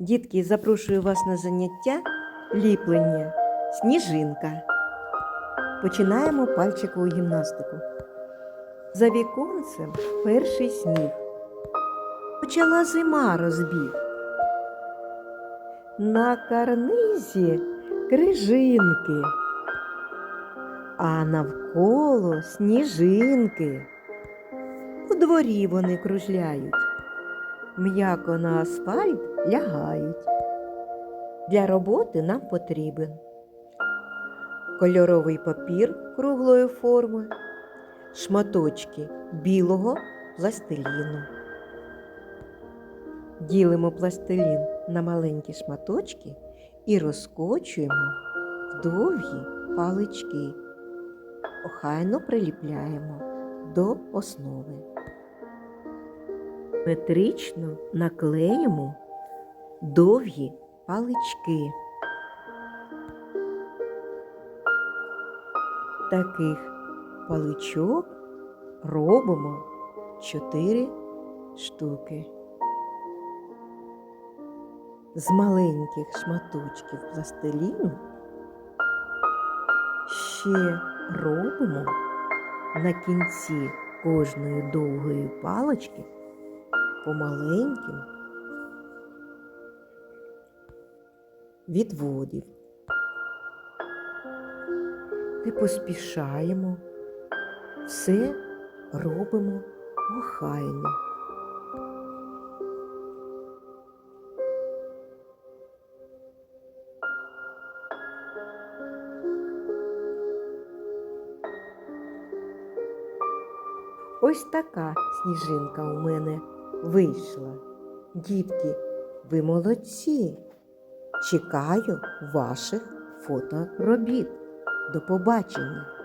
Дітки, запрошую вас на заняття ліплення сніжинка. Починаємо пальчикову гімнастику. За віконцем перший сніг. Почала зима розбіг. На карнизі крижинки, а навколо сніжинки. У дворі вони кружляють, м'яко на асфальт лягають. Для роботи нам потрібен кольоровий папір круглої форми, шматочки білого пластиліну. Ділимо пластилін на маленькі шматочки і розкочуємо в довгі палички. Охайно приліпляємо до основи. Метрично наклеїмо довгі палички. Таких паличок робимо 4 штуки. З маленьких шматочків пластиліну ще робимо на кінці кожної довгої палички по маленьким відводів. Не поспішаємо, все робимо охайно. Ось така сніжинка у мене вийшла. Дітки, ви молодці. Чекаю ваших фоторобіт. До побачення!